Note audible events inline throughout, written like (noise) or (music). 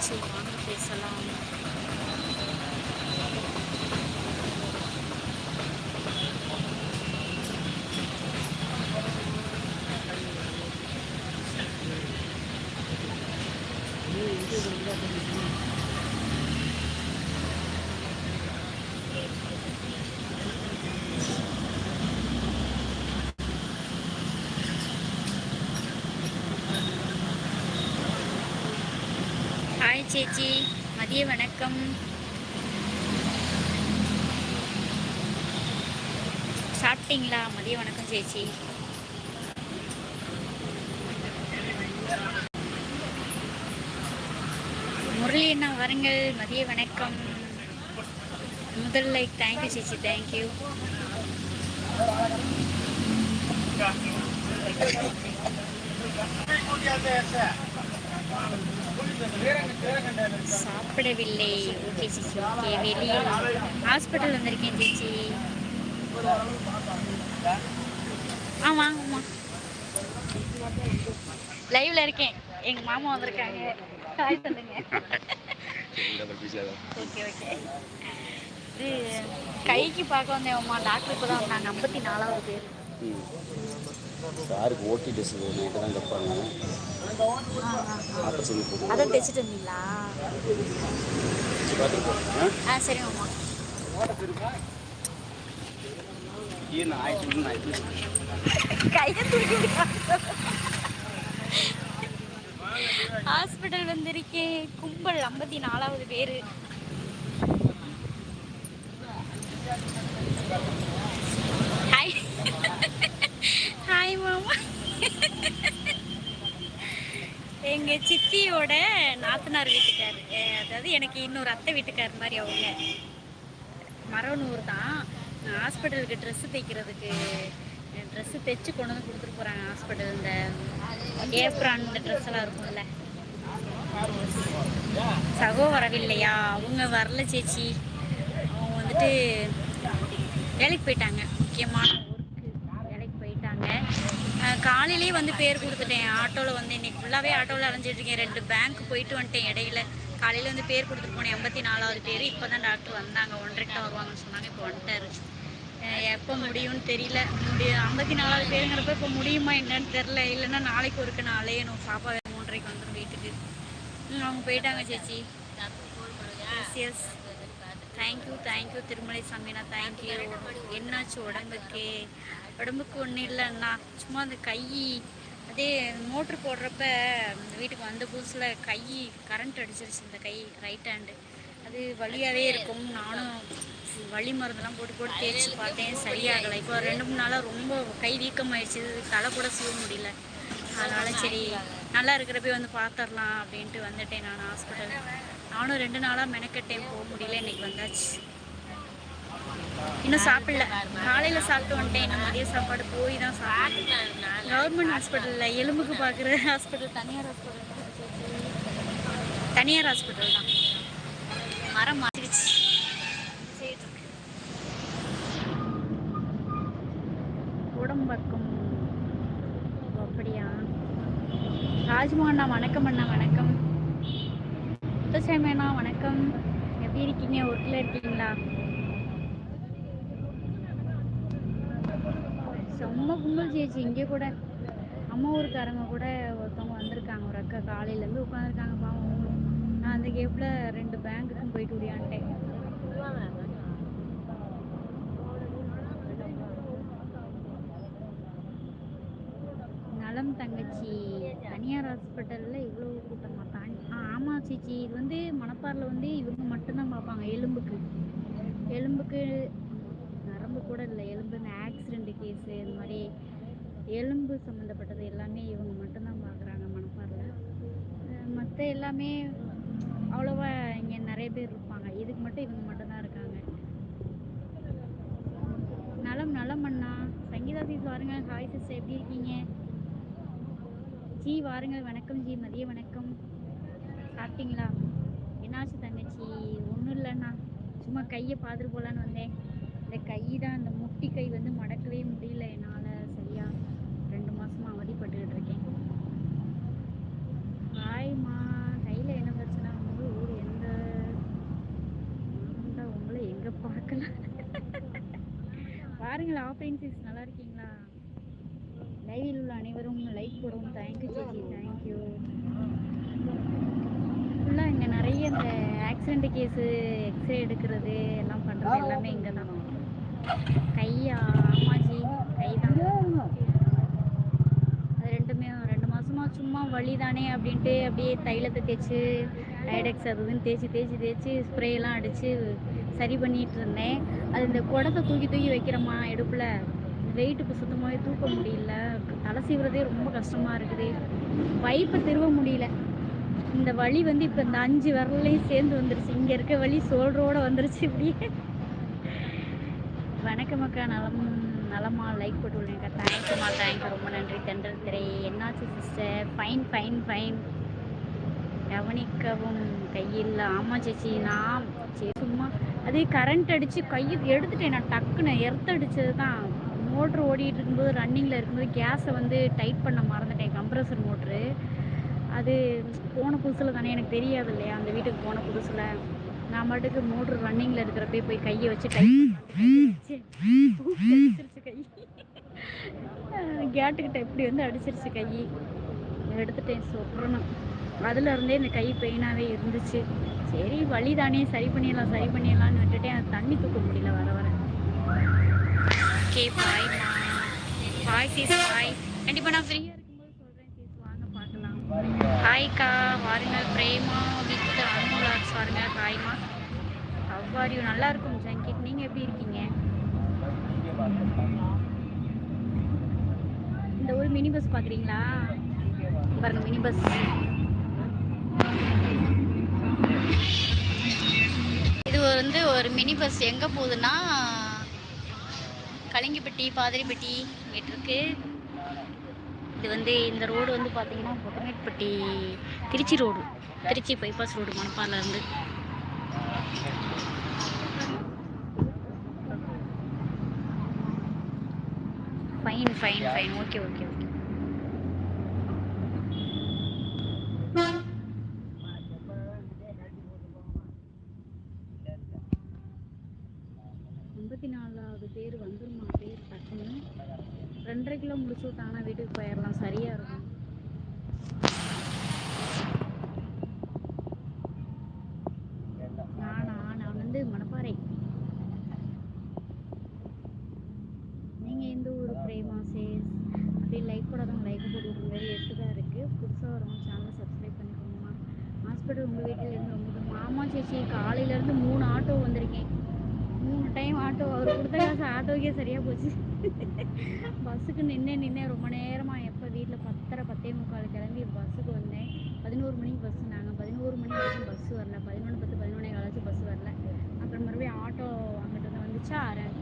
என்னாச்சு வாங்க பேசலாம் ஹாய் சேச்சி மதிய வணக்கம். சாப்பிட்டீங்களா? மதிய வணக்கம் சேச்சி. முரளி அண்ணா வாருங்கள். மதிய வணக்கம். முதல் லைக். தேங்க்யூ சேச்சி. தேங்க்யூ சாப்பிடவில்லை. ஓகே சிச்சி ஓகே வெளியே ஹாஸ்பிட்டல் வந்திருக்கேன் சிச்சி ஆ வாங்கம்மா. லைவ்ல இருக்கேன். எங்க மாமா வந்திருக்காங்க. ஹாய் சொல்லுங்க. Okay okay. இது கைக்கு பார்க்க அம்மா. டாக்டர் இப்போ தான் வந்தாங்க. ஐம்பத்தி நாலாவது பேர். யாருக்கு ஓட்டி டெஸ்ட் நைட்டு தான் கேட்பாங்க ஆப்ரேஷன் போகுது அதான் தைச்சிட்டு வந்தீங்களா? ஆ ஆயிரத்தி ஆயிரத்தி கையை தூக்கி ஹாஸ்பிட்டல் வந்திருக்கேன் கும்பல் ஐம்பத்தி நாலாவது பேர் ஹாய் ஹாய் மாமா எங்க சித்தியோட நாத்தனார் வீட்டுக்கார். அதாவது எனக்கு இன்னொரு அத்தை வீட்டுக்கார் மாதிரி அவங்க. மரவனூர் தான் ஹாஸ்பிட்டலுக்கு ட்ரெஸ்ஸு தைக்கிறதுக்கு ட்ரெஸ்ஸு தைச்சு கொண்டு வந்து கொடுத்துட்டு போகிறாங்க ஹாஸ்பிட்டல் இந்த ஏப்ரான் இந்த ட்ரெஸ் எல்லாம் இருக்கும்ல. சகோ வரவில்லையா? அவங்க வரல சேச்சி. அவங்க வந்துட்டு வேலைக்கு போயிட்டாங்க. முக்கியமான ஒர்க்கு வேலைக்கு போயிட்டாங்க அஹ் காலையிலேயே வந்து பேர் கொடுத்துட்டேன். ஆட்டோவில் வந்து இன்னைக்கு ஃபுல்லாகவே ஆட்டோவில் அலைஞ்சிட்டு இருக்கேன் ரெண்டு பேங்க் போயிட்டு வந்துட்டேன் இடையில. காலையில் வந்து பேர் கொடுத்துட்டு போனேன். எண்பத்தி நாலாவது பேர். இப்போ தான் டாக்டர் வந்தாங்க. ஒன்றரைக்கு வருவாங்கன்னு சொன்னாங்க. இப்போ வந்துட்டாரு. எப்போ முடியும்னு தெரியல. முடிய ஐம்பத்தி நாலாவது பேருங்கிறப்ப இப்போ முடியுமா என்னன்னு தெரில இல்லைன்னா நாளைக்கு ஒருக்கு நான் அலையணும். பாப்பா மூன்றரைக்கு வந்துடும் வீட்டுக்கு. அவங்க போயிட்டாங்க சேச்சி. Yes yes thank you thank you Tirumalai சாமிண்ணா thank you என்னாச்சு உடம்புக்கு? உடம்புக்கு ஒன்றும் இல்லைண்ணா சும்மா அந்த கை அதே மோட்ரு போடுறப்ப இந்த வீட்டுக்கு வந்த புதுசில் கை கரண்ட் அடிச்சிருச்சு இந்த கை ரைட் ஹேண்டு அது வழியாகவே இருக்கும். நானும் வலி மருந்தெல்லாம் போட்டு போட்டு தேய்ச்சி பார்த்தேன் சரியாகலை. இப்போ ரெண்டு மூணு நாளாக ரொம்ப கை வீக்கமாயிடுச்சு தலை கூட சூழ முடியல. அதனால சரி நல்லா இருக்கிறப்பே வந்து பார்த்துடலாம் அப்படின்ட்டு வந்துட்டேன் நான் ஹாஸ்பிட்டல் நானும் ரெண்டு நாளாக மெனக்கெட்டேன் போக முடியல இன்னைக்கு வந்தாச்சு. இன்னும் சாப்பிடல. காலையில் சாப்பிட்டு வந்துட்டேன். இன்னும் மதிய சாப்பாடு போய் தான் சாப்பிட்டேன் கவர்மெண்ட் ஹாஸ்பிட்டலில் எலும்புக்கு பார்க்குற ஹாஸ்பிட்டல் தனியார் ஹாஸ்பிட்டல் தனியார் ஹாஸ்பிட்டல் தான். மரம் மாறிடுச்சு. உடம்பக்கம் அப்படியா? ராஜ்மோகன் வணக்கம் அண்ணா வணக்கம். முத்துசாமி அண்ணா வணக்கம். எப்படி இருக்கீங்க? ஒர்க்கில் இருக்கீங்களா? செம்ம கும்பல் சேச்சி இங்கே கூட. அம்மா ஊருக்காரங்க கூட ஒருத்தவங்க வந்திருக்காங்க ஒரு அக்கா காலையிலேருந்து உட்காந்துருக்காங்க பாவம். நான் அந்த கேப்பில் ரெண்டு பேங்க்குக்கும் போயிட்டு விடியான்ட்டேன் சீச்சி தனியார் ஹாஸ்பிட்டலில் இவ்வளோ கூட்டம் தாண்டி ஆ ஆமாம் சீச்சி இது வந்து மணப்பாரில் வந்து இவங்க மட்டும்தான் பார்ப்பாங்க. எலும்புக்கு. எலும்புக்கு நரம்பு கூட இல்லை. எலும்பு இந்த ஆக்சிடெண்ட் கேஸு இந்த மாதிரி எலும்பு சம்மந்தப்பட்டது எல்லாமே இவங்க மட்டும்தான் பார்க்குறாங்க மணப்பாரில் மற்ற எல்லாமே அவ்வளோவா இங்கே நிறைய பேர் இருப்பாங்க. இதுக்கு மட்டும் இவங்க மட்டும்தான் இருக்காங்க. நலம் நலம் அண்ணா. சங்கீதா சீஸ் வாருங்க ஹாய் சிஸ்டர் எப்படி இருக்கீங்க? ஜி வாருங்கள். வணக்கம் ஜி. மதிய வணக்கம். சாப்பிட்டீங்களா? என்னாச்சு தங்கச்சி? ஒன்றும் இல்லைண்ணா. சும்மா கையை பார்த்துட்டு போகலான்னு வந்தேன். இந்த கை தான் அந்த முட்டி கை வந்து மடக்கவே முடியல என்னால் சரியாக ரெண்டு மாசமா அவதிப்பட்டுக்கிட்டு இருக்கேன் ஹாய்மா கையில் என்ன பிரச்சனை ஒன்றும் வாருங்கள் ஆஃப்லைன் சீஸ் நல்லா இருக்கீங்களா லைவில் உள்ள அனைவரும் like okay thank you thank thank you ஃபுல்லாக இங்கே நிறைய இந்த ஆக்சிடென்ட் கேஸு எக்ஸ்ரே எடுக்கிறது எல்லாம் பண்ணுறது எல்லாமே இங்கே தான் கையா ஆமாஜி கை தான் அது ரெண்டுமே ரெண்டு மாதமாக சும்மா வலி தானே அப்படின்ட்டு அப்படியே தைலத்தை தேய்ச்சி ஐடெக்ஸ் அது இதுன்னு தேய்ச்சி தேய்ச்சி தேய்ச்சி ஸ்ப்ரேலாம் அடித்து சரி பண்ணிகிட்டு இருந்தேன். அது இந்த குடத்தை தூக்கி தூக்கி வைக்கிறோமா எடுப்பில் வெயிட்டுக்கு சுத்தமாகவே தூக்க முடியல. தலை சீவுறதே ரொம்ப கஷ்டமாக இருக்குது. பைப்பை திருவ முடியல. இந்த வழி வந்து இப்போ இந்த அஞ்சு வரலையும் சேர்ந்து வந்துருச்சு. இங்கே இருக்க வழி சோல்ரோடு வந்துருச்சு இப்படியே. வணக்கம் அக்கா. நலம் நலமா லைக் போட்டு விடுங்க தேங்க்யூமா தேங்க்யூ ரொம்ப நன்றி. தென்றல் திரை. என்னாச்சு சிஸ்டர் ஃபைன் ஃபைன் ஃபைன் கவனிக்கவும் கையில் ஆமாம் சேச்சி. நான் சரி சும்மா அதே கரண்ட் அடித்து கையை எடுத்துட்டேன். நான் டக்குன்னு எர்த்தடிச்சது அடித்தது தான் மோட்ரு ஓடிட்டு இருக்கும்போது ரன்னிங்கில் இருக்கும்போது கேஸை வந்து டைட் பண்ண மறந்துட்டேன். கம்ப்ரஸர் மோட்ரு அது போன புதுசில் தானே எனக்கு தெரியாது இல்லையா? அந்த வீட்டுக்கு போன புதுசில். நான் பாட்டுக்கு மோட்ரு ரன்னிங்கில் இருக்கிறப்பே போய் கையை வச்சு டை அடிச்சிருச்சு கை. கேட்டுக்கிட்ட எப்படி வந்து அடிச்சிருச்சு கை. எடுத்துட்டேன் சொல்கிறணும் அதுலேருந்தே இந்த கை பெயினாகவே இருந்துச்சு. சரி வழி தானே. சரி பண்ணிடலாம் சரி பண்ணிடலாம்னு விட்டுட்டேன். அது தண்ணி தூக்க முடியல வர வர. ஓகே பாய்மா பாய் சீஸ் பாய் கண்டிப்பாக நான் ஃப்ரீயாக இருக்கும்போது சொல்கிறேன் சீஸ் வாங்க பார்க்கலாம். ஹாய்க்கா வாருங்கள். பிரேமா வித் அனுலாக்ஸ் வாருங்க ஹாய்மா அவ்வாரியும் நல்லா இருக்கும் ஜங்கிட். நீங்கள் எப்படி இருக்கீங்க? இந்த ஒரு மினி பஸ் பார்க்குறீங்களா பாருங்க மினி பஸ் இது வந்து ஒரு மினி பஸ் எங்கே போகுதுன்னா கலிங்கிப்பட்டி பாதிரிப்பட்டி இருக்கு இது வந்து இந்த ரோடு வந்து பார்த்தீங்கன்னா Pottamedpatti Tiruchi road. Tiruchi bypass road மணப்பாலேருந்து. Fine fine fine okay okay okay ஐம்பத்தி நாலாவது பேர் வந்துருமா பேர் டக்குன்னு ரெண்டரை கிலோ முடிச்சு விட்டாங்கன்னா வீட்டுக்கு போயிடலாம் சரியா இருக்கும் நானா நான் வந்து மணப்பாறை நீங்க எந்த ஊர் பிரேமா சேஸ் அப்படியே லைக் போடாதவங்க லைக் போட்டு விடுங்க எட்டு தான் இருக்கு புதுசாக வரவங்க சேனலை சப்ஸ்கிரைப் பண்ணிக்கோங்கம்மா ஹாஸ்பிட்டல் உங்கள் வீட்டில் இருந்து ரொம்ப தூரம் ஆமா சேச்சி காலையில இருந்து மூணு ஆட்டோ வந்திருக்கேன் மூணு டைம் ஆட்டோ அவர் கொடுத்த காசு ஆட்டோக்கே சரியாக போச்சு பஸ்ஸுக்கு நின்று நின்று ரொம்ப நேரமாக எப்போ வீட்டில் பத்தரை பத்தே முக்கால் கிளம்பி பஸ்ஸுக்கு வந்தேன் பதினோரு மணிக்கு பஸ் நாங்கள் பதினோரு மணி வரைக்கும் பஸ் வரல பதினொன்று பத்து பதினொன்னே காலாச்சும் பஸ் வரல அப்புறம் மறுபடியும் ஆட்டோ அங்கிட்ட இருந்து வந்துச்சா ரெ-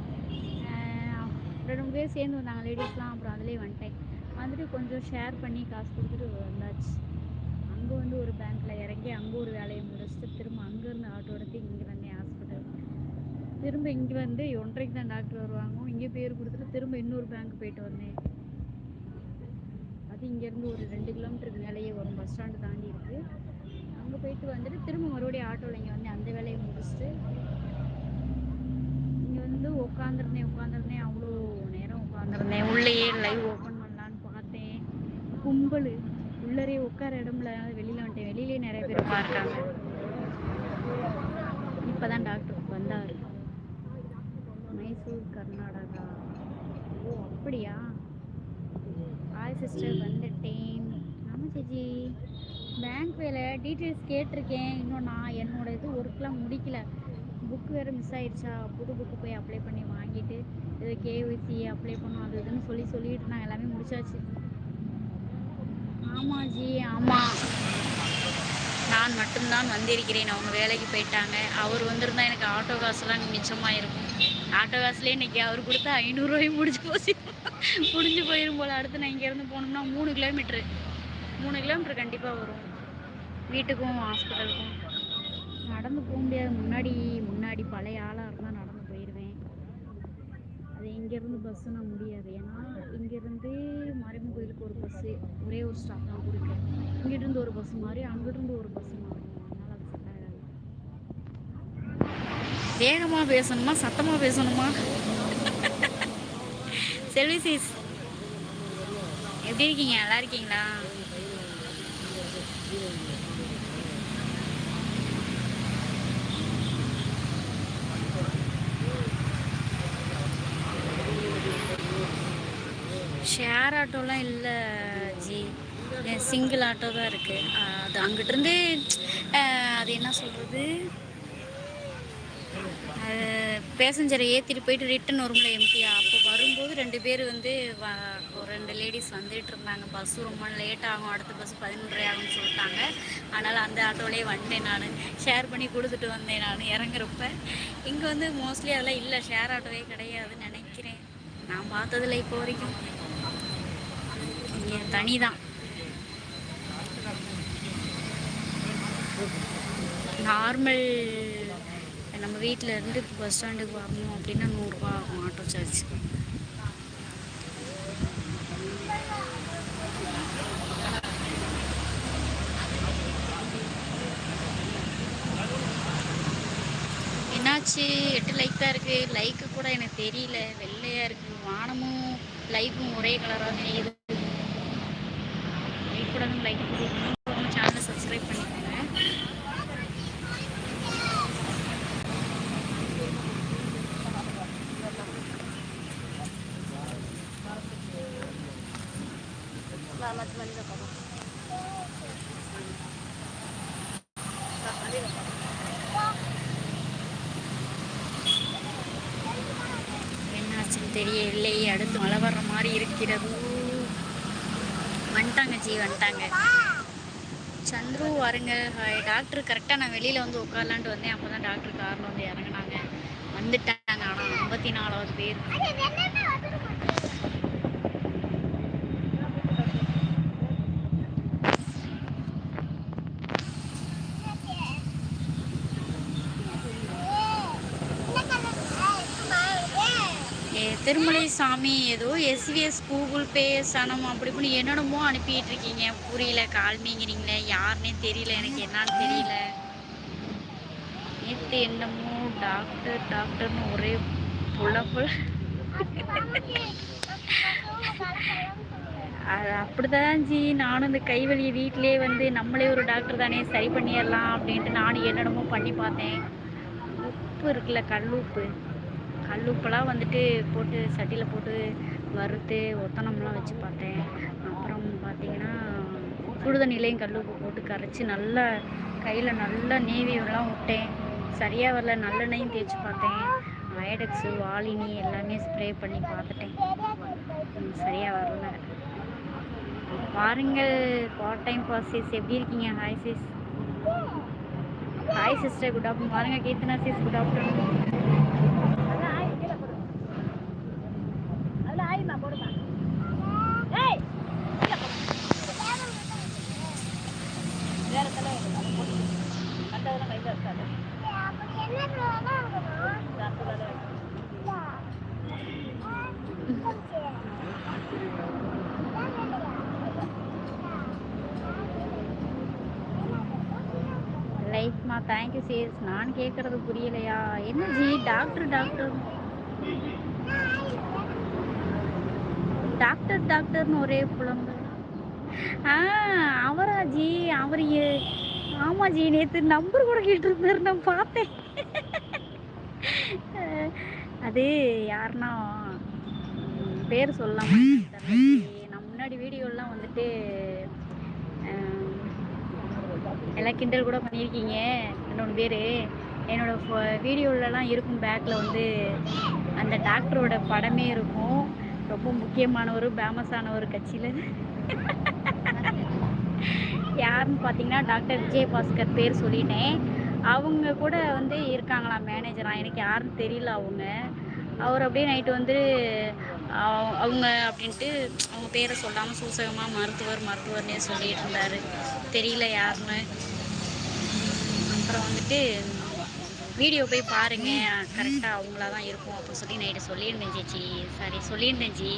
ஆஹ் ரெண்டு பேர் சேர்ந்து வந்தாங்க லேடிஸ்லாம் அப்புறம் அதிலே வந்துட்டேன். வந்துட்டு கொஞ்சம் ஷேர் பண்ணி காசு கொடுத்துட்டு வந்தாச்சு. அங்கே வந்து ஒரு பேங்க்கில் இறங்கி அங்கே ஒரு வேலையை முடிச்சுட்டு திரும்ப அங்கேருந்து ஆட்டோ எடுத்து இங்கே வந்தேன் ஹாஸ்பிட்டல் திரும்ப இங்கே வந்து ஒன்றரைக்கு தான் டாக்டர் வருவாங்க. இங்கே பேர் கொடுத்துட்டு திரும்ப இன்னொரு பேங்க் போயிட்டு வந்தேன். அது இங்கேருந்து ஒரு ரெண்டு கிலோமீட்டருக்கு மேலேயே வரும். பஸ் ஸ்டாண்டு தாண்டி இருக்குது அங்கே போயிட்டு வந்துட்டு திரும்ப மறுபடியும் ஆட்டோவில் இங்கே வந்து அந்த வேலையை முடிச்சுட்டு இங்கே வந்து உட்காந்துருந்தேன் உட்காந்துருந்தேன் அவ்வளோ வந்திருந்தேன். உள்ளேயே லைவ் ஓப்பன் பண்ணலான்னு பார்த்தேன். கும்பல் உள்ளரே உட்கார இடம்ல வெளியில் வந்துட்டேன். வெளியிலே நிறைய பேர் பார்க்காங்க இப்போ தான் டாக்டர் வந்தார். மைசூர் கர்நாடகா. ஓ அப்படியா? ஹாய் சிஸ்டர் வந்துட்டேன். ஆமாம் பேங்க் வேலை. டீட்டெயில்ஸ் கேட்டிருக்கேன். இன்னும் நான் என்னோட இது ஒர்க்லாம் முடிக்கல. புக் வேறு மிஸ் ஆயிடுச்சா? புது புக்கு போய் அப்ளை பண்ணி வாங்கிட்டு இது கேஒய்சி அப்ளை பண்ணும் அது இதுன்னு சொல்லி சொல்லிட்டு இருந்தாங்க. எல்லாமே முடிச்சாச்சு. ஆமாம் ஜி ஆமாம் நான் மட்டும்தான் வந்திருக்கிறேன். அவங்க வேலைக்கு போயிட்டாங்க. அவர் வந்திருந்தா எனக்கு ஆட்டோ காசுலாம் மிச்சமாக இருக்கும் ஆட்டோ காசுலேயே இன்னைக்கு அவர் கொடுத்த ஐநூறுரூவாயும் முடிஞ்சு போச்சு. முடிஞ்சு போயிடும் போல். அடுத்து நான் இங்கேருந்து போனோம்னா மூணு கிலோமீட்ரு மூணு கிலோமீட்டர் கண்டிப்பாக வரும். வீட்டுக்கும் ஹாஸ்பிட்டலுக்கும் நடந்து போக முடியாது. முன்னாடி முன்னாடி பழைய ஆளாக இருந்தால் நடந்து போயிடுவேன். அது இங்கேருந்து பஸ்ஸு முடியாது. ஏன்னா இங்கேருந்து மாரியம்மன் கோயிலுக்கு ஒரு பஸ்ஸு ஒரே ஒரு ஸ்டாப் தான் கொடுக்கு இங்கிட்டிருந்து ஒரு பஸ் மாறி அங்கிட்டிருந்து ஒரு பஸ் மாறணும் அதனால் அது செட் ஆகாது. வேகமாக பேசணுமா? சத்தமாக பேசணுமா? (laughs) செல்வி சீஸ் எப்படி இருக்கீங்க? நல்லா இருக்கீங்களா? ஷேர் ஆட்டோலாம் இல்லை ஜி. சிங்கிள் ஆட்டோ தான் இருக்குது அது அங்கிட்டிருந்து அது என்ன சொல்கிறது பேசஞ்சரை ஏற்றிட்டு போயிட்டு ரிட்டன் வரும்ல எம்டியா அப்போ வரும்போது ரெண்டு பேர் வந்து ஒரு ரெண்டு லேடிஸ் வந்துட்டு இருந்தாங்க. பஸ்ஸு ரொம்ப லேட் ஆகும். அடுத்த பஸ் பதினொன்றரை ஆகும்னு சொல்லிட்டாங்க. அதனால் அந்த ஆட்டோலேயே வந்துட்டேன் நான். ஷேர் பண்ணி கொடுத்துட்டு வந்தேன் நான் இறங்குறப்ப. இங்கே வந்து மோஸ்ட்லி அதெல்லாம் இல்லை. ஷேர் ஆட்டோவே கிடையாதுன்னு நினைக்கிறேன். நான் பார்த்ததில்ல இப்போ வரைக்கும். இங்கே தனி தான் நார்மல் நம்ம வீட்டில் இருந்து பஸ் ஸ்டாண்டுக்கு வரணும் அப்படின்னா நூறுரூவா ஆகும் ஆட்டோ சார்ஜ் என்னாச்சு? எட்டு லைக் தான் இருக்குது லைக்கு கூட எனக்கு தெரியல. வெள்ளையாக இருக்குது வானமும் லைக்கும் ஒரே கலராக தெரியுது. லைக் கூட லைக் கொடுக்கணும் சேனலை சப்ஸ்கிரைப் பண்ணிக்கோங்க என்னாச்சுன்னு தெரியவில்லை அடுத்து மழை வர்ற மாதிரி இருக்கிறது வந்துட்டாங்க ஜி வந்துட்டாங்க சந்துரு வாருங்க ஹாய் டாக்டர் கரெக்டாக நான் வெளியில் வந்து உட்காரலான்ட்டு வந்தேன். அப்போ தான் டாக்டர் காரில் வந்து இறங்குனாங்க. வந்துட்டாங்க. ஆனால் ஐம்பத்தி நாலாவது பேர். திருமலை சாமி ஏதோ எஸ்விஎஸ் கூகுள் பே சனம் அப்படி இப்படி என்னென்னமோ அனுப்பிட்டு இருக்கீங்க புரியல கால்மிங்கிறீங்களே யாருன்னே தெரியல எனக்கு என்னன்னு தெரியல. நேற்று என்னமோ டாக்டர் டாக்டர்னு ஒரே புலப்பு அது அப்படிதான் ஜி. நானும் இந்த கைவலி வீட்டிலே வந்து நம்மளே ஒரு டாக்டர் தானே சரி பண்ணிடலாம் அப்படின்ட்டு நானும் என்னென்னமோ பண்ணி பார்த்தேன். உப்பு இருக்குல்ல கல் உப்பு. கல்லுப்பெல்லாம் வந்துட்டு போட்டு சட்டியில் போட்டு வறுத்து ஒத்தனம்லாம் வச்சு பார்த்தேன். அப்புறம் பார்த்தீங்கன்னா சுடுதண்ணிலையும் கல்லுப்பு போட்டு கரைச்சி நல்லா கையில் நல்லா நேவியெல்லாம் விட்டேன். சரியாக வரல நல்லெண்ணெயும் தேய்ச்சி பார்த்தேன். அயடெக்ஸு வாலினி எல்லாமே ஸ்ப்ரே பண்ணி பார்த்துட்டேன். சரியாக வரல. பாருங்கள் பார்ட் டைம் பாசிஸ் எப்படி இருக்கீங்க hi sis hi sister good afternoon பாருங்கள் கீர்த்தனா சிஸ் குட் ஆஃப்டர்நூன் லைஃப்மா தேங்க்யூ கேக்குறது புரியலையா? என்ன ஜி டாக்டர் டாக்டர் டாக்டர் டாக்டர்னு ஒரே புலம்பு. ஆ அவரா ஜி? அவர் ஆமா ஜி நேற்று நம்பர் கூட கேட்டு இருந்தாரு நான் பார்த்தேன். அது யாருன்னா பேர் சொல்லாம நான் முன்னாடி வீடியோலாம் வந்துட்டு எல்லாம் கிண்டல் கூட பண்ணியிருக்கீங்க ரெண்டு பேர். என்னோடய வீடியோலலாம் இருக்கும் பேக்கில் வந்து அந்த டாக்டரோட படமே இருக்கும். ரொம்ப முக்கியமானவர் ஃபேமஸானவர் கட்சியில். யாருன்னு பார்த்தீங்கன்னா டாக்டர் விஜயபாஸ்கர் பேர் சொல்லிட்டேன். அவங்க கூட வந்து இருக்காங்களாம் மேனேஜராக எனக்கு யாருன்னு தெரியல அவங்க. அவர் அப்படியே நைட்டு வந்து அவங்க அப்படின்ட்டு அவங்க பேரை சொல்லாமல் சூசகமாக மருத்துவர் மருத்துவர்னே சொல்லிட்டு இருந்தார். தெரியல யாருன்னு. அப்புறம் வந்துட்டு வீடியோ போய் பாருங்க. கரெக்டாக அவங்களா தான் இருக்கும். அப்படின்னு சொல்லி நைட்டு சொல்லியிருந்தேன் சேச்சி சரி சொல்லியிருந்தேன் ஜி.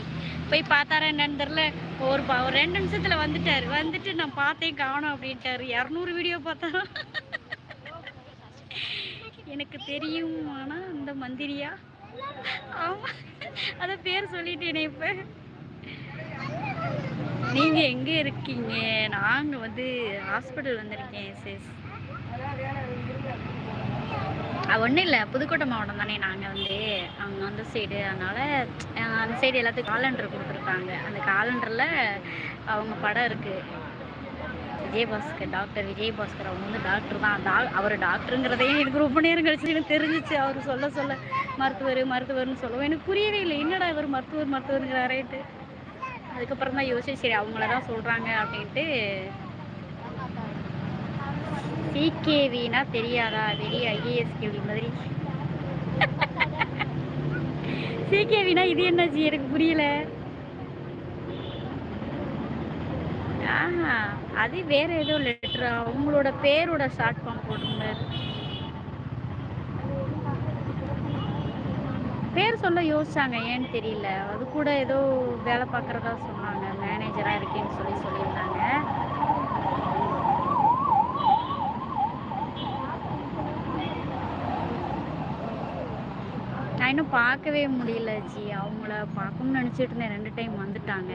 போய் பார்த்தாரா என்னன்னு தெரில ஒரு ஒரு ரெண்டு நிமிஷத்தில் வந்துட்டார். வந்துட்டு நான் பார்த்தேன் காணும் அப்படின்ட்டாரு. இரநூறு வீடியோ பார்த்தா. எனக்கு தெரியும். ஆனால் அந்த மந்திரியா? ஆமாம் அதை பேர் சொல்லிட்டேனே இப்போ. நீங்கள் எங்கே இருக்கீங்க? நாங்கள் வந்து ஹாஸ்பிட்டல் வந்திருக்கேன் சிஸ் ஒன்றும் இல்லை. புதுக்கோட்டை மாவட்டம் தானே. நாங்கள் வந்து அவங்க அந்த சைடு அதனால் அந்த சைடு எல்லாத்துக்கும் காலண்டர் கொடுத்துருக்காங்க. அந்த காலண்டரில் அவங்க படம் இருக்குது விஜயபாஸ்கர் டாக்டர் விஜயபாஸ்கர். அவங்க வந்து டாக்டர் தான். டா அவர் டாக்டருங்கிறதையும் எனக்கு ரொம்ப நேரம் கழிச்சு எனக்கு தெரிஞ்சிச்சு. அவர் சொல்ல சொல்ல. மருத்துவர் மருத்துவர்னு சொல்லவும் எனக்கு புரியவே இல்லை. என்னடா இவர் மருத்துவர் மருத்துவருங்கிறாரேட்டு அதுக்கப்புறம் தான் யோசிச்சு சரி அவங்கள தான் சொல்கிறாங்க அப்படின்ட்டு சிகேவினா தெரியாதா? பெரிய ஐஏஎஸ் கேள்வி மாதிரி. சிகேவினா இது என்ன ஜி? எனக்கு புரியல. ஆஹா அது வேற ஏதோ லெட்டர் உங்களோட பேரோட ஷார்ட் ஃபார்ம் போட்டிருந்தாரு பேர் சொல்ல யோசிச்சாங்க ஏன்னு தெரியல. அது கூட ஏதோ வேலை பார்க்குறதா சொன்னாங்க. மேனேஜராக இருக்கேன்னு சொல்லி சொல்லி நான் இன்னும் பார்க்கவே முடியல ஜி. அவங்கள பார்க்கணும்னு நினச்சிட்டு இருந்தேன். ரெண்டு டைம் வந்துட்டாங்க.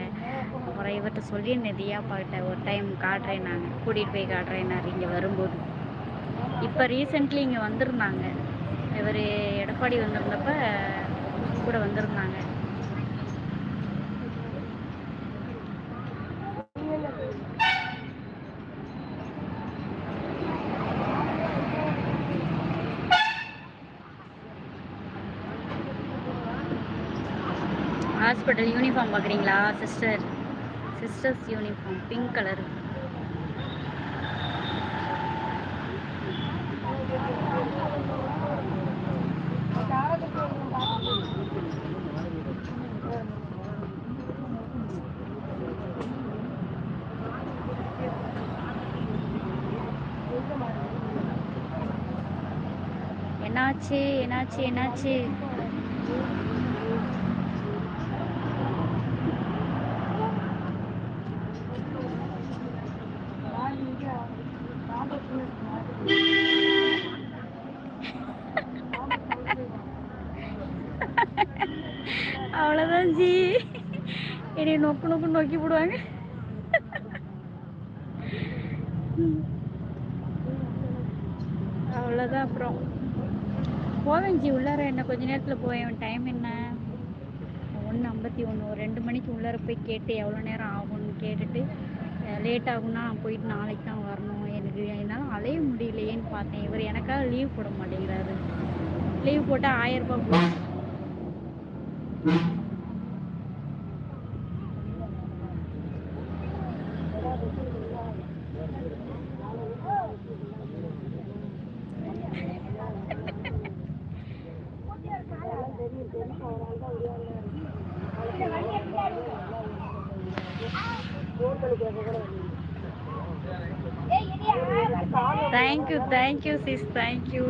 அப்புறம் இவர்கிட்ட சொல்லியிருந்தேன் தியாப்பாக்கிட்ட ஒரு டைம் காட்டுறேன் நாங்கள் கூட்டிகிட்டு போய் காட்டுறேன்னாரு இங்கே வரும்போது. இப்போ ரீசெண்ட்லி இங்கே வந்திருந்தாங்க. இவர் எடப்பாடி வந்திருந்தப்ப கூட வந்திருந்தாங்க. ஹாஸ்பிட்டல் யூனிஃபார்ம் பார்க்குறீங்களா sister sisters uniform pink colour என்னாச்சு? என்னாச்சு? என்னாச்சு? அவ்வளோதான் ஜி. என்னை நொக்கு நொக்கு நோக்கி போடுவாங்க. அவ்வளோதான் அப்புறம். போவேன் ஜி உள்ளார என்ன கொஞ்ச நேரத்தில் போவேன். டைம் என்ன? ஒன்று ஐம்பத்தி ஒன்று ஒரு ரெண்டு மணிக்கு உள்ளார போய் கேட்டு எவ்வளோ நேரம் ஆகும்னு கேட்டுட்டு லேட் ஆகும்னா நான் போயிட்டு நாளைக்கு தான் வரணும். எனக்கு என்னால் அலைய முடியலையேன்னு பார்த்தேன். இவர் எனக்காக லீவ் போட மாட்டேங்கிறாரு. லீவ் போட்டால் ஆயிரம் ரூபாய் போடும் தேங்க்யூ தேங்க்யூ சிஸ் தேங்க்யூ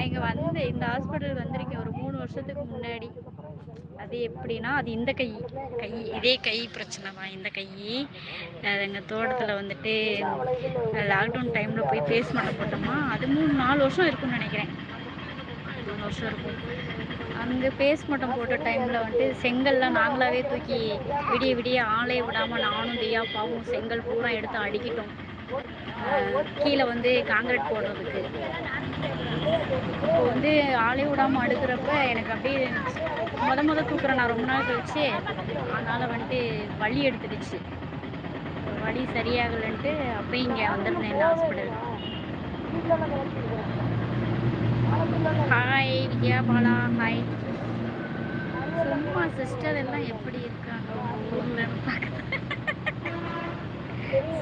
நான் இங்கே வந்து இந்த ஹாஸ்பிட்டல் வந்திருக்கேன் ஒரு மூணு வருஷத்துக்கு முன்னாடி. அது எப்படின்னா அது இந்த கை கை இதே கை பிரச்சனை தான். இந்த கை அது எங்கள் தோட்டத்தில் வந்துட்டு லாக்டவுன் டைமில் போய் பேஸ் பண்ண போட்டோமா அது மூணு நாலு வருஷம் இருக்கும்னு நினைக்கிறேன். மூணு வருஷம் இருக்கும். அங்கே பேஸ் மட்டும் போட்ட டைமில் வந்துட்டு செங்கல்லாம் நாங்களாவே தூக்கி விடிய விடிய ஆளே விடாமல் நானும் தியாப்பாவும் செங்கல் பூரா எடுத்து அடிக்கிட்டோம். கீழே வந்து காங்கிரீட் போடுறதுக்கு. இப்போ வந்து ஆளே விடாமல் அடுக்கிறப்ப எனக்கு அப்படியே முத முத தூக்குறேன். நான் ரொம்ப நாள் கழிச்சு. அதனால் வந்துட்டு வலி எடுத்துடுச்சு. வலி சரியாகலைன்ட்டு அப்பயும் இங்கே வந்திருந்தேன் இந்த hospital hi Vidya Bala hi சும்மா சிஸ்டர் எல்லாம் எப்படி இருக்காங்க? பார்க்க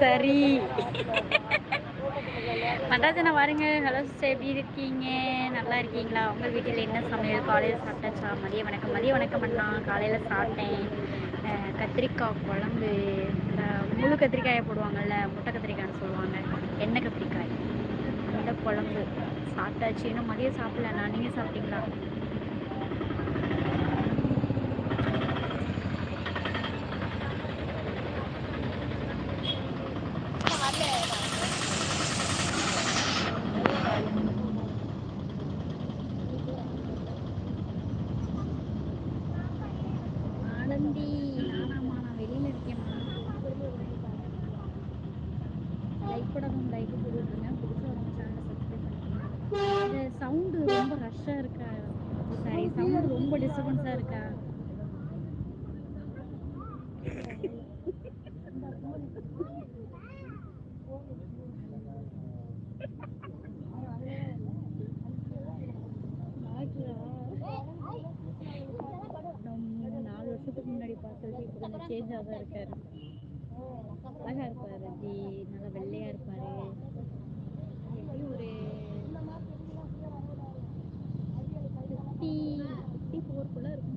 சரி. நடராஜனா வாருங்க. ஹலோ சிஸ்டர் எப்படி இருக்கீங்க? நல்லா இருக்கீங்களா? உங்கள் வீட்டில் என்ன சமையல்? காலையில் சாப்பிட்டாச்சா? மதிய வணக்கம். மதிய வணக்கம் அண்ணா. காலையில் சாப்பிட்டேன். கத்திரிக்காய் குழம்பு. அஹ் முழு கத்திரிக்காயை போடுவாங்கல்ல முட்டை கத்திரிக்காய்னு சொல்லுவாங்க. எண்ணெய் கத்திரிக்காய்? அந்த குழம்பு. சாப்பிட்டாச்சு. இன்னும் மதியம் சாப்பிடல நீங்கள் சாப்பிட்டீங்களா? சவுண்டு ரொம்ப ரஷ்ஷாக இருக்கா? சாரி சவுண்டு ரொம்ப டிஸ்டர்பன்ஸாக இருக்கா? நாலு வருஷத்துக்கு முன்னாடி பார்த்தது இப்போ கொஞ்சம் சேஞ்சாக தான் இருக்காரு அழகா இருப்பாரு ஜி நல்லா வெள்ளையா இருப்பாரு எப்படி ஒரு ஃபிஃப்டி ஃபிஃப்டி ஃபோர்க்குள்ளே இருக்கும்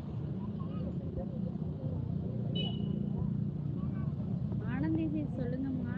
ஆனந்தி சி சொல்லுங்கம்மா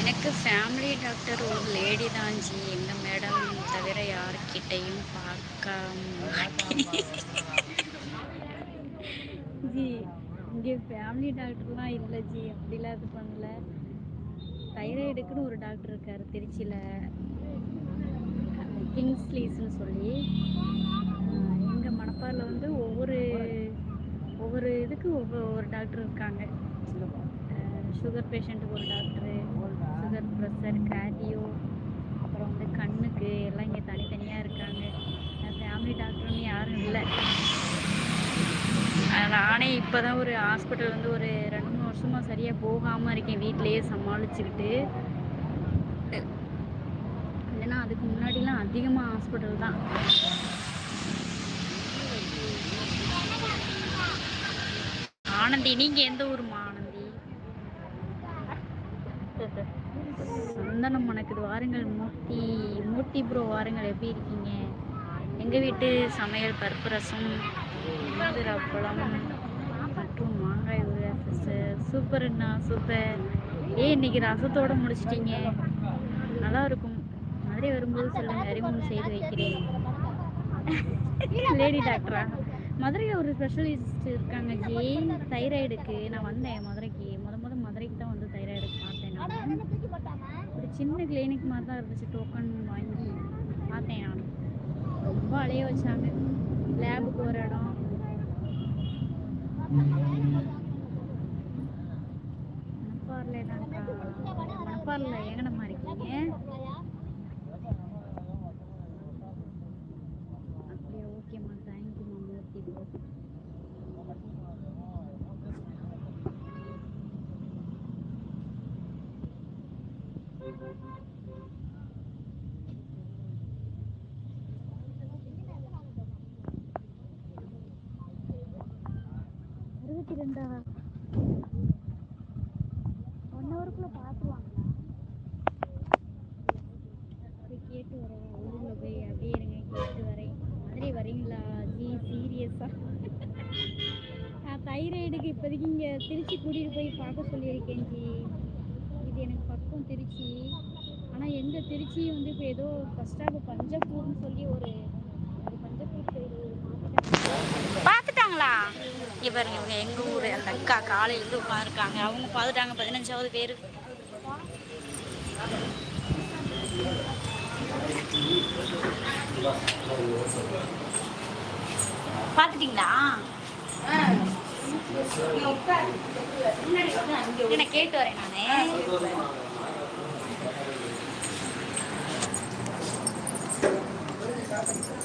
எனக்கு ஃபேமிலி டாக்டர் ஒரு லேடி தான் ஜி. எங்கள் மேடம் தவிர யார்கிட்டையும் பார்க்க மாட்டேன் ஜி இங்கே ஃபேமிலி டாக்டர்லாம் இல்லை ஜி. அப்படிலாம் இது பண்ணல. தைராய்டுக்குன்னு ஒரு டாக்டர் இருக்கார் திருச்சியில். கிங்ஸ்லீஸ்னு சொல்லி. எங்கள் மணப்பாரில் வந்து ஒவ்வொரு ஒவ்வொரு இதுக்கு ஒவ்வொரு ஒரு டாக்டர் இருக்காங்க. சுகர் பேஷண்ட்டுக்கு ஒரு டாக்டரு ப்ரெஷர் கார்டியோ அப்புறம் வந்து கண்ணுக்கு எல்லாம் இங்கே தனித்தனியாக இருக்காங்க. ஃபேமிலி டாக்டர்னு யாரும் இல்லை. நானே இப்போ தான் ஒரு ஹாஸ்பிட்டல் வந்து ஒரு ரெண்டு மூணு வருஷமாக சரியாக போகாமல் இருக்கேன். வீட்டிலேயே சமாளிச்சுக்கிட்டு. இல்லைன்னா அதுக்கு முன்னாடிலாம் அதிகமாக ஹாஸ்பிட்டல் தான். ஆனந்தி நீங்கள் எந்த ஊருமா ஆனந்தி? சந்தனம் மணக்குது வாருங்கள் மூர்த்தி. மூர்த்தி ப்ரோ வாருங்கள் எப்படி இருக்கீங்க? எங்கள் வீட்டு சமையல் பருப்பு ரசம் இந்து மற்றும் மாங்காய் ஊறுகாய் சூப்பர் அண்ணா சூப்பர் ஏ இன்னைக்கு ரசத்தோட முடிச்சிட்டீங்க. நல்லா இருக்கும். மதுரை வரும்போது சொல்லுங்க அறிமுகம் செய்து வைக்கிறேன். லேடி டாக்டரா மதுரையில் ஒரு ஸ்பெஷலிஸ்ட் இருக்காங்க ஜி தைராய்டுக்கு நான் வந்தேன் மதுரை முத முத மதுரைக்கு தான் வந்து தைராய்டுக்கு பார்த்தேன் நான் ஒரு சின்ன கிளினிக் மாதிரி தான் இருந்துச்சு டோக்கன் வாங்கி பார்த்தேன் நான். ரொம்ப அலைய வச்சாங்க. லேபுக்கு ஒரு இடம். மணப்பாரில் தான்க்கா மணப்பாரில் எங்கனம்மா இருக்கீங்க அப்படியா ஓகேம்மா தேங்க்யூம்மா மூர்த்தி ப்ரோ அறுபத்தி ரெண்டா ஒன் ஹவருக்குள்ள பார்த்துருவாங்களா போய் கேட்டு வரேன் ஊரில் போய் அப்படியே இருங்க கேட்டு வரேன் மதுரை வரீங்களா? ஜி சீரியஸாக நான் தைராய்டுக்கு இப்போதைக்கு இங்கே திருச்சி கூட்டிகிட்டு போய் பார்க்க சொல்லியிருக்கேன் ஜி. திருச்சி. ஆனால் எங்கள் திருச்சி வந்து இப்போ ஏதோ ஃபஸ்ட்டாக பஞ்சப்பூர்னு சொல்லி ஒரு பார்த்துட்டாங்களா? இங்கே பாருங்க இவங்க எங்கள் ஊர்? அந்த அக்கா காலையில் இருந்து உட்காந்துருக்காங்க அவங்க பார்த்துட்டாங்க. பதினஞ்சாவது பேர். பார்த்துட்டீங்களா? நான் கேட்டு வரேன் நான். 何?